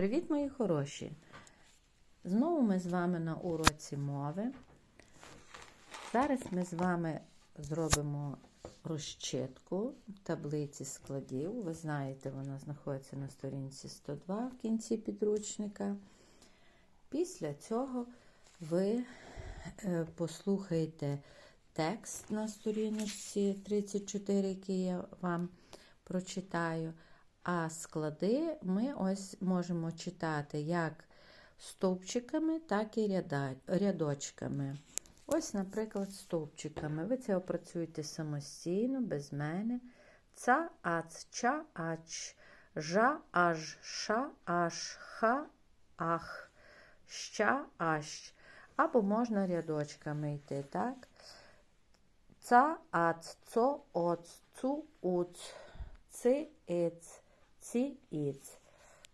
Привіт, мої хороші! Знову ми з вами на уроці мови. Зараз ми з вами зробимо розчитку таблиці складів. Ви знаєте, вона знаходиться на сторінці 102 в кінці підручника. Після цього ви е, послухаєте текст на сторінці 34, який я вам прочитаю. А склади ми ось можемо читати як стовпчиками, так і рядочками. Ось, наприклад, стовпчиками. Ви це опрацюєте самостійно, без мене. Ца, ац, ча, ач, жа, аж, ша, аш, ха, ах, ща, ащ. Або можна рядочками йти, так? Ца, ац, цо, оц, цу, уц, ци, іц ці іц.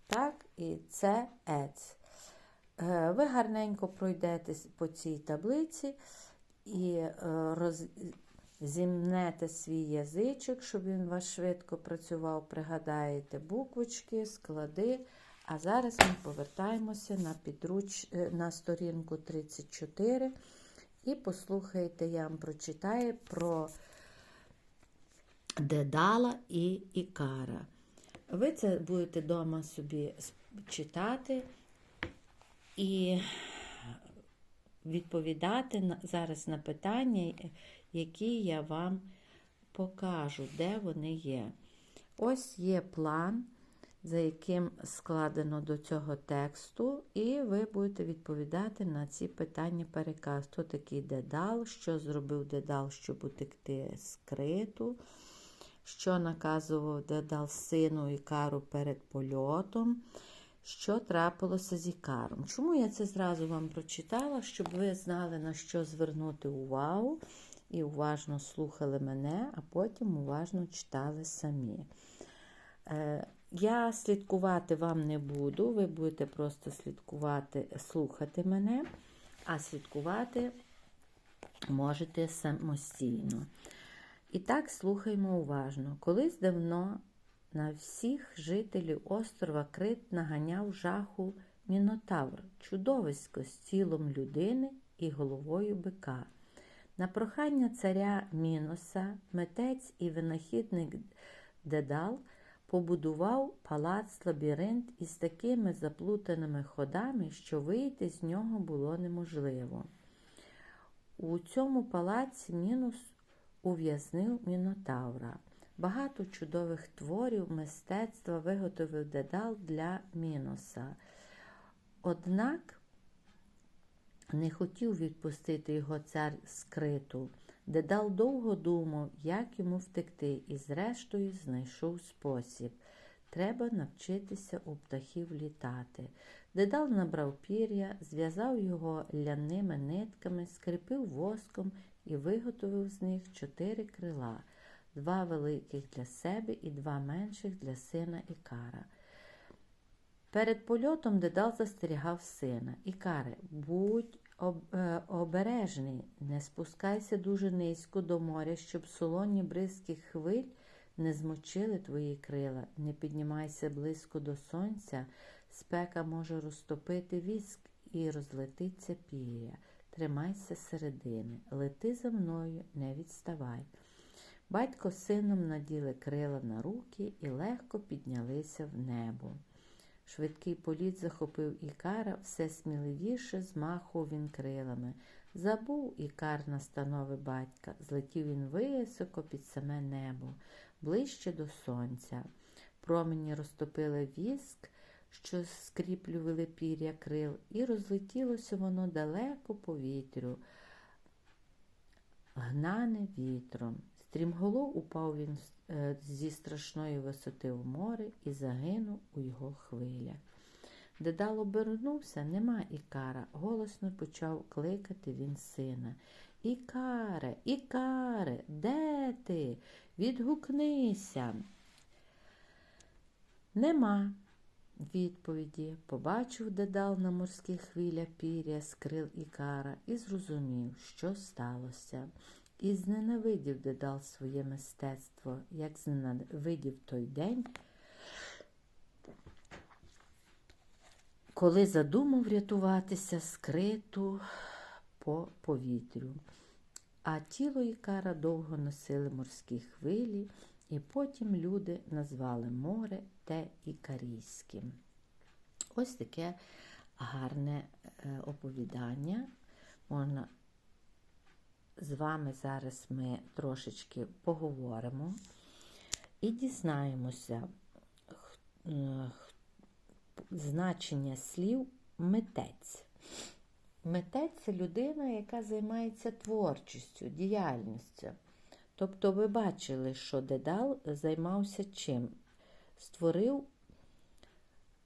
Так, і це ец. Е, ви гарненько пройдете по цій таблиці і е, роз... зімнете свій язичок, щоб він вас швидко працював. Пригадаєте буквочки, склади. А зараз ми повертаємося на підруч... Е, на сторінку 34 і послухайте, я вам прочитаю про Дедала і Ікара. Ви це будете вдома собі читати і відповідати зараз на питання, які я вам покажу, де вони є. Ось є план, за яким складено до цього тексту, і ви будете відповідати на ці питання переказ. Хто такий дедал, що зробив дедал, щоб утекти з криту що наказував Дедал сину Ікару перед польотом, що трапилося з Ікаром. Чому я це зразу вам прочитала, щоб ви знали, на що звернути увагу, і уважно слухали мене, а потім уважно читали самі. Е, я слідкувати вам не буду, ви будете просто слідкувати, слухати мене, а слідкувати можете самостійно. І так слухаймо уважно. Колись давно на всіх жителів острова Крит наганяв жаху мінотавр, чудовисько з тілом людини і головою бика. На прохання царя Міноса, митець і винахідник Дедал побудував палац лабіринт із такими заплутаними ходами, що вийти з нього було неможливо. У цьому палаці Мінус ув'язнив Мінотавра. Багато чудових творів мистецтва виготовив дедал для Міноса. Однак не хотів відпустити його цар скриту. Дедал довго думав, як йому втекти, і, зрештою, знайшов спосіб. Треба навчитися у птахів літати. Дедал набрав пір'я, зв'язав його ляними нитками, скріпив воском і виготовив з них чотири крила, два великих для себе і два менших для сина Ікара. Перед польотом Дедал застерігав сина. Ікаре, будь е, обережний, не спускайся дуже низько до моря, щоб солоні бризки хвиль не змочили твої крила, не піднімайся близько до сонця, спека може розтопити віск і розлетиться пір'я. Тримайся середини, лети за мною, не відставай. Батько з сином наділи крила на руки і легко піднялися в небо. Швидкий політ захопив Ікара, все сміливіше змахував він крилами. Забув Ікар настанови батька, злетів він високо під саме небо, ближче до сонця. Промені розтопили віск, що скріплювали пір'я крил, і розлетілося воно далеко по вітрю, гнане вітром. Стрімголов упав він е, зі страшної висоти в море і загинув у його хвилях. Дедал обернувся, нема Ікара. Голосно почав кликати він сина. Ікаре, Ікаре, де ти? Відгукнися. Нема відповіді побачив дедал на морських хвилях пір'я скрил Ікара і зрозумів, що сталося. І зненавидів дедал своє мистецтво, як зненавидів той день, коли задумав врятуватися скриту по повітрю. А тіло Ікара довго носили морські хвилі, і потім люди назвали море те Ікарійським. Ось таке гарне е, оповідання. Можна з вами зараз ми трошечки поговоримо і дізнаємося е, значення слів митець. Митець це людина, яка займається творчістю, діяльністю. Тобто ви бачили, що Дедал займався чим? Створив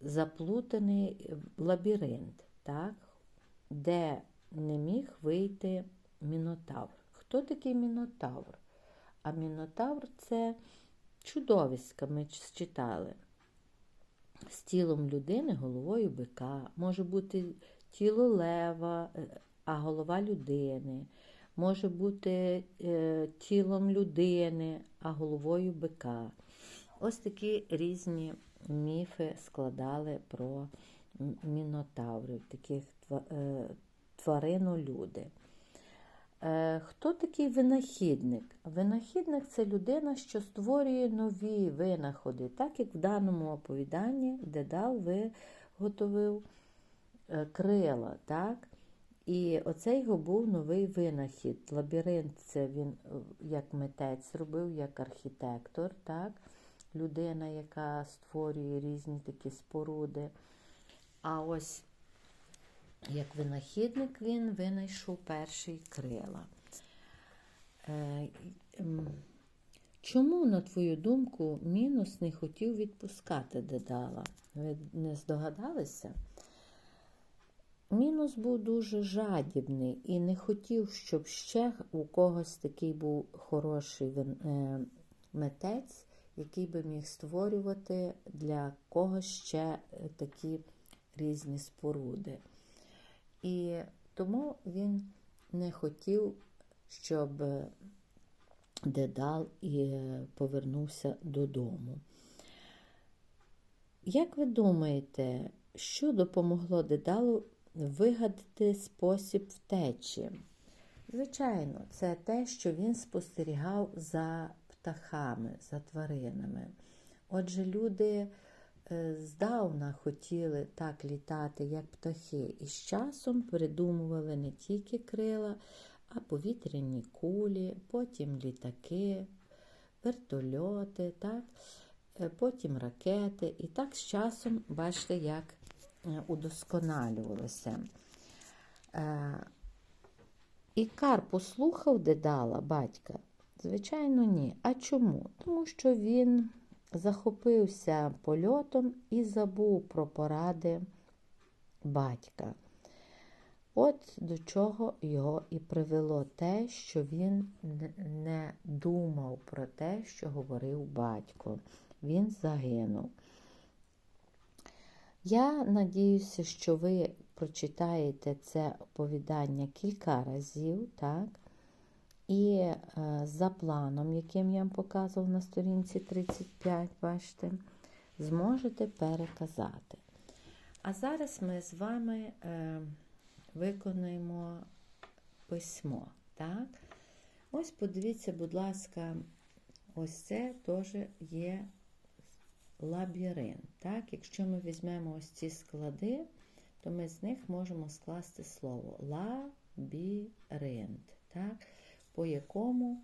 заплутаний лабіринт, так? де не міг вийти мінотавр. Хто такий мінотавр? А мінотавр це чудовиська, ми читали. З тілом людини, головою бика. Може бути тіло лева, е, а голова людини. Може бути е, тілом людини, а головою бика. Ось такі різні міфи складали про мінотаврів, таких е, тваринолюди. Е, Хто такий винахідник? Винахідник це людина, що створює нові винаходи, так як в даному оповіданні Дедал виготовив крила. так? І оце його був новий винахід. Лабіринт це він е, як митець робив, як архітектор, так? людина, яка створює різні такі споруди. А ось як винахідник він винайшов перший крила. Е, Чому, на твою думку, мінус не хотів відпускати Дедала? Ви не здогадалися? Мінус був дуже жадібний і не хотів, щоб ще у когось такий був хороший е, митець, який би міг створювати для когось ще е, такі різні споруди. І тому він не хотів, щоб Дедал і е, повернувся додому. Як ви думаєте, що допомогло Дедалу вигадати спосіб втечі? Звичайно, це те, що він спостерігав за птахами, за тваринами. Отже, люди е, здавна хотіли так літати, як птахи, і з часом придумували не тільки крила, а повітряні кулі, потім літаки, вертольоти, так? е, потім ракети. І так з часом, бачите, як удосконалювалося. Е, Ікар послухав Дедала, батька? Звичайно, ні. А чому? Тому що він захопився польотом і забув про поради батька. От до чого його і привело те, що він не думав про те, що говорив батько. Він загинув. Я надіюся, що ви прочитаєте це оповідання кілька разів, так? І е, за планом, яким я вам показував на сторінці 35, бачите, зможете переказати. А зараз ми з вами е, виконуємо письмо. Так? Ось подивіться, будь ласка, ось це теж є лабіринт. Так? Якщо ми візьмемо ось ці склади, то ми з них можемо скласти слово лабіринт, так? по якому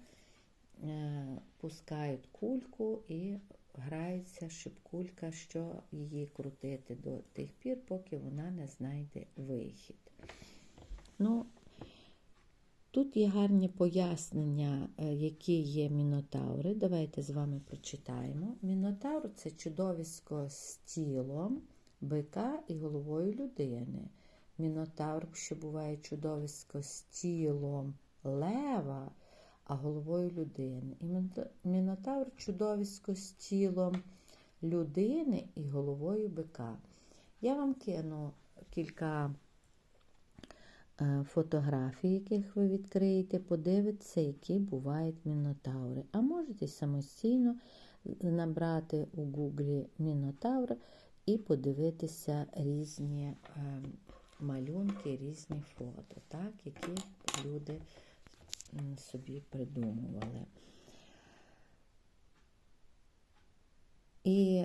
е, пускають кульку і граються, щоб кулька, що її крутити до тих пір, поки вона не знайде вихід. Ну, Тут є гарні пояснення, е, які є мінотаври. Давайте з вами прочитаємо. Мінотавр це чудовисько з тілом бика і головою людини. Мінотавр, що буває чудовисько з тілом лева, а головою людини. І мінотавр чудовисько з тілом людини і головою бика. Я вам кину кілька е, фотографій, яких ви відкриєте, подивитися, які бувають мінотаври. А можете самостійно набрати у гуглі мінотавр і подивитися різні е, малюнки, різні фото, так, які люди собі придумували. І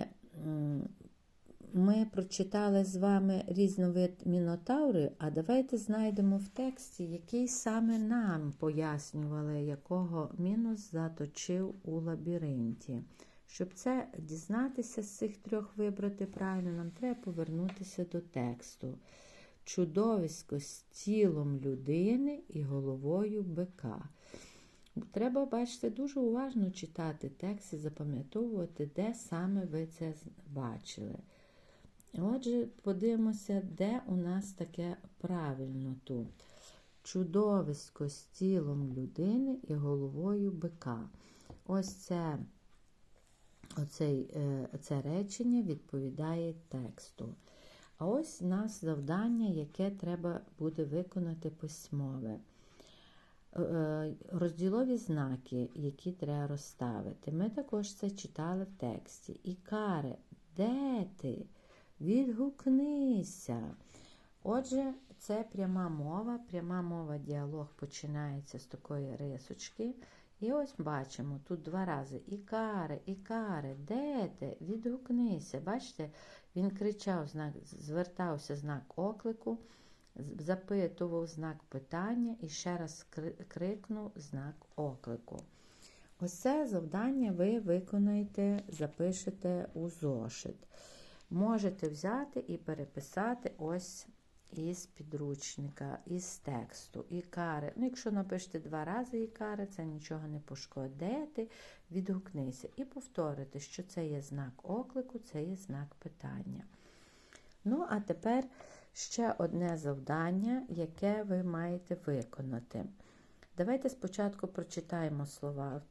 ми прочитали з вами різновид мінотаври, а давайте знайдемо в тексті, який саме нам пояснювали, якого мінус заточив у лабіринті. Щоб це дізнатися з цих трьох вибрати правильно, нам треба повернутися до тексту. Чудовисько з тілом людини і головою бика. Треба, бачите, дуже уважно читати текст і запам'ятовувати, де саме ви це бачили. Отже, подивимося, де у нас таке правильно тут. Чудовисько з тілом людини і головою бика. Ось це, оцей, е, це речення відповідає тексту. А ось у нас завдання, яке треба буде виконати письмове. Е, Розділові знаки, які треба розставити. Ми також це читали в тексті. Ікаре, де ти? Відгукнися. Отже, це пряма мова. Пряма мова діалог починається з такої рисочки. І ось бачимо тут два рази Ікаре, Ікаре, де ти? Відгукнися. Бачите, він кричав, знак, звертався знак оклику, запитував знак питання і ще раз крикнув знак оклику. Ось це завдання ви виконаєте, запишете у зошит. Можете взяти і переписати ось із підручника, із тексту. Ікари. Ну, якщо напишете два рази ікари, це нічого не пошкодити, відгукнися. І повторити, що це є знак оклику, це є знак питання. Ну, а тепер ще одне завдання, яке ви маєте виконати. Давайте спочатку прочитаємо слова.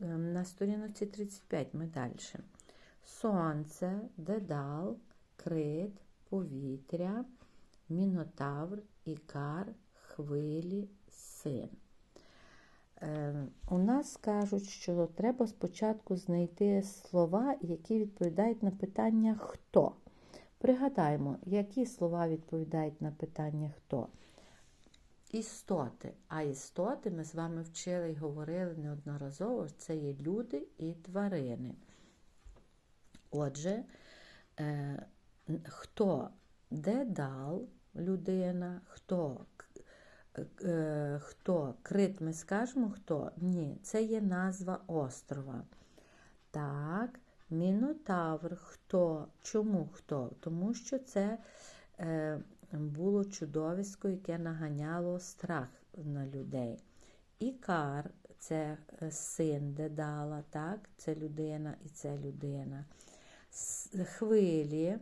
На сторінці 35 ми далі. Сонце, дедал, крит, повітря, мінотавр, ікар, хвилі, син. Е, у нас кажуть, що треба спочатку знайти слова, які відповідають на питання хто. Пригадаємо, які слова відповідають на питання хто. Істоти. А істоти ми з вами вчили і говорили неодноразово, це є люди і тварини. Отже, е, хто дедал людина, хто е, хто крит, ми скажемо хто? Ні, це є назва острова. Так, Мінотавр хто? Чому хто? Тому що це е, було чудовисько, яке наганяло страх на людей. Ікар це син Дедала, так? це людина і це людина хвилі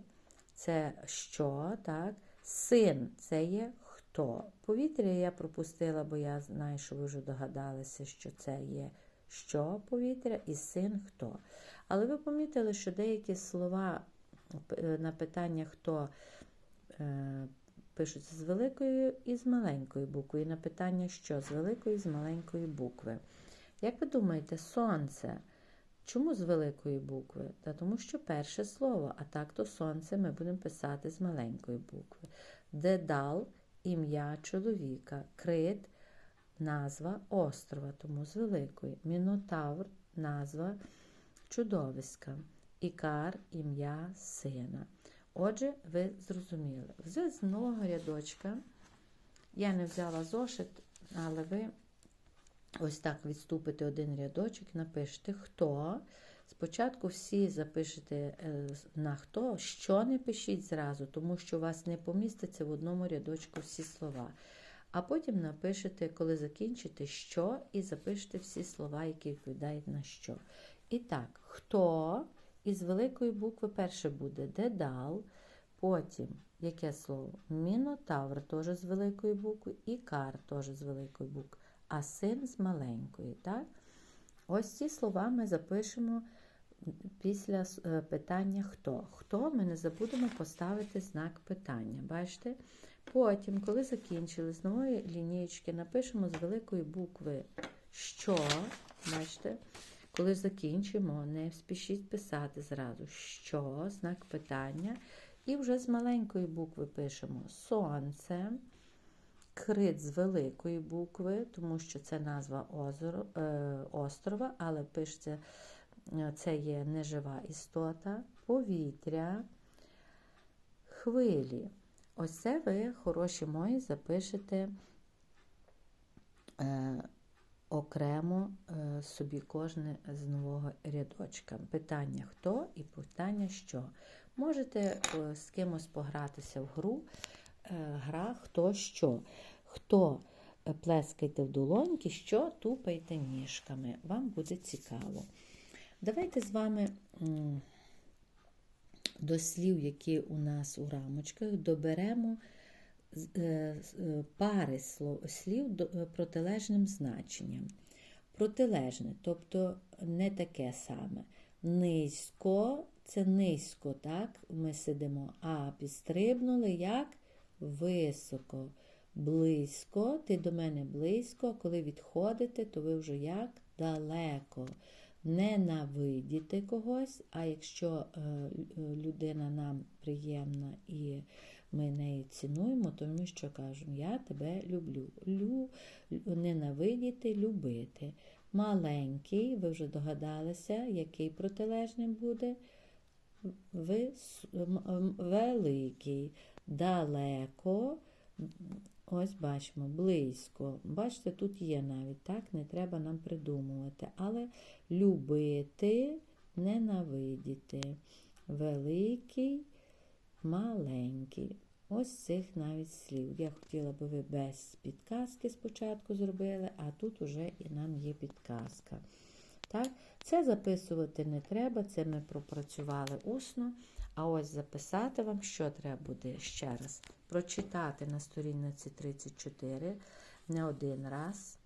це що, так? Син це є хто. Повітря я пропустила, бо я знаю, що ви вже догадалися, що це є що повітря і син хто. Але ви помітили, що деякі слова е, на питання хто е, пишуться з великої і з маленької букви. І на питання що з великої і з маленької букви. Як ви думаєте, сонце? Чому з великої букви? Та тому що перше слово, а так то сонце ми будемо писати з маленької букви. Дедал ім'я чоловіка, крит назва острова, тому з великої. Мінотавр назва чудовиська, ікар ім'я сина. Отже, ви зрозуміли. Вже з нового рядочка я не взяла зошит, але ви Ось так відступите один рядочок, напишете хто. Спочатку всі запишете е, на хто, що не пишіть зразу, тому що у вас не поміститься в одному рядочку всі слова. А потім напишете, коли закінчите, що, і запишете всі слова, які відповідають на що. І так, хто із великої букви перше буде дедал, потім яке слово? Мінотавр теж з великої букви, і кар теж з великої букви а син з маленької. Так? Ось ці слова ми запишемо після е, питання хто. Хто ми не забудемо поставити знак питання. Бачите? Потім, коли закінчили з нової лінієчки, напишемо з великої букви що. Бачите? коли закінчимо, не спішіть писати зразу, що, знак питання. І вже з маленької букви пишемо сонце, крит з великої букви, тому що це назва озеро, е, острова, але пишеться, е, це є нежива істота, повітря, хвилі. Ось це ви, хороші мої, запишете е, окремо е, собі кожне з нового рядочка. Питання хто і питання що. Можете е, з кимось погратися в гру, гра хто що. Хто е, плескайте в долоньки, що тупайте ніжками. Вам буде цікаво. Давайте з вами до слів, які у нас у рамочках, доберемо е, е, пари слів е, протилежним значенням. Протилежне, тобто не таке саме. Низько це низько, так? Ми сидимо, а підстрибнули як високо. Близько, ти до мене близько, коли відходите, то ви вже як далеко. Ненавидіти когось, а якщо е, людина нам приємна і ми неї цінуємо, то ми що кажемо? Я тебе люблю. Лю, ненавидіти, любити. Маленький, ви вже догадалися, який протилежним буде? Великий, далеко, ось бачимо, близько. Бачите, тут є навіть, так, не треба нам придумувати. Але любити, ненавидіти. Великий, маленький. Ось цих навіть слів. Я хотіла би ви без підказки спочатку зробили, а тут уже і нам є підказка. Так? Це записувати не треба, це ми пропрацювали усно. А ось записати вам, що треба буде ще раз. Прочитати на сторінці 34 не один раз,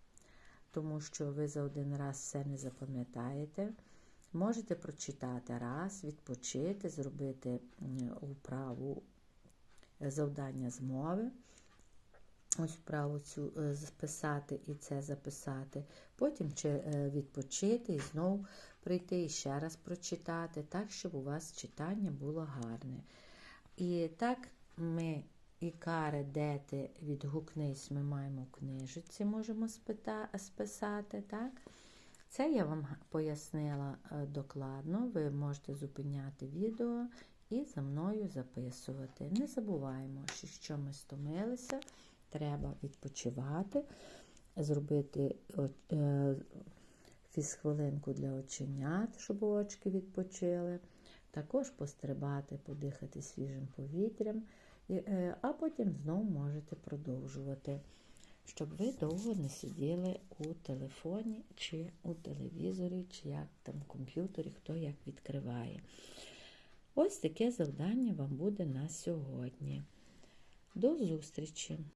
тому що ви за один раз все не запам'ятаєте. Можете прочитати раз, відпочити, зробити управу е, завдання з мови. Ось вправу цю е, записати і це записати. Потім е, відпочити і знову прийти і ще раз прочитати, так, щоб у вас читання було гарне. І так ми і кари, де ти відгукнись, ми маємо в книжці, можемо списати. так? Це я вам пояснила е, докладно. Ви можете зупиняти відео і за мною записувати. Не забуваємо, що ми стомилися, треба відпочивати, зробити е, фізхвилинку для оченят, щоб очки відпочили. Також пострибати, подихати свіжим повітрям, е, а потім знову можете продовжувати, щоб ви довго не сиділи у телефоні чи у телевізорі, чи як там в комп'ютері, хто як відкриває. Ось таке завдання вам буде на сьогодні. До зустрічі!